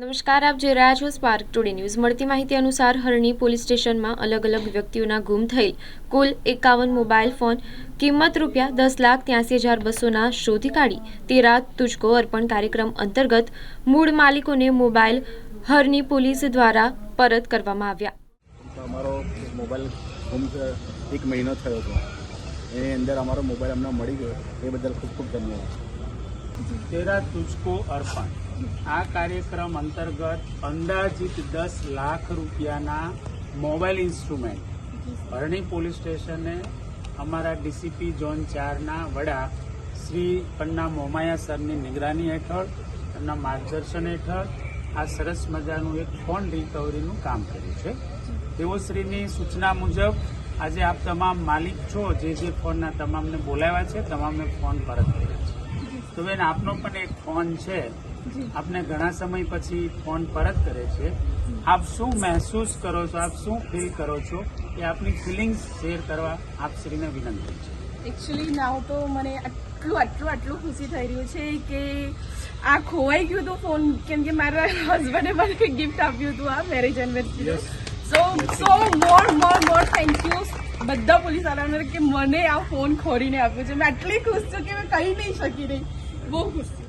નમસ્કાર આપ જોઈ રહ્યા છો સ્પાર્ક ટુડે ન્યૂઝ મળતી માહિતી અનુસાર હરણી પોલીસ સ્ટેશનમાં અલગ અલગ વ્યક્તિઓના ગુમ થયેલ. કુલ એકાવન મોબાઈલ ફોન કિંમત રૂપિયા દસ લાખ ત્યાંસી હજાર બસોના શોધી કાઢી. તે રાત તુજકો અર્પણ કાર્યક્રમ અંતર્ગત મૂળ માલિકોને મોબાઈલ હરની પોલીસ દ્વારા પરત કરવામાં આવ્યા. અમારો મોબાઈલ ગુમ એક મહિનો થયો હતો. એની અંદર અમારો મોબાઈલ અમને મળી ગયો. એ બદલ ખૂબ ખૂબ ધન્યવાદ. તેરા તુજકો અર્પણ. આ કાર્યક્રમ અંતર્ગત અંદાજિત દસ લાખ રૂપિયાના મોબાઈલ ઇન્સ્ટ્રુમેન્ટ. ભરણી પોલીસ સ્ટેશને અમારા ડીસીપી ઝોન ચારના વડા શ્રી પન્ના મોમાયા સરની નિગરાની હેઠળ, એમના માર્ગદર્શન હેઠળ આ સરસ મજાનું એક ફોન રિકવરીનું કામ કર્યું છે. દેવોશ્રીની સૂચના મુજબ, આજે આપ તમામ માલિક છો જે જે ફોનના તમામને બોલાવ્યા છે, તમામને ફોન પરત કર્યા છે. તો બેન, આપનો પણ એક ફોન છે. આપને ઘણા સમય પછી ફોન પરત કરે છે. આપ શું મહેસૂસ કરો છો? આપ શું ફીલ કરો છો? એ આપની ફિલિંગ્સ શેર કરવા આપ શ્રીને વિનંતી છે. એકચ્યુઅલી નાવ તો મને આટલું આટલું આટલું ખુશી થઈ રહ્યું છે કે આ ખોવાઈ ગયું હતું ફોન. કેમ કે મારા હસબન્ડે મને ગિફ્ટ આપ્યું હતું આ marriage anniversary so so more more more thank you બધા પોલીસ વાળાને કે મને આ ફોન ખોરીને આપ્યો છે. મેં આટલી ખુશ છું કે મેં કહી નહીં શકી રહી બહુ ખુશ છું.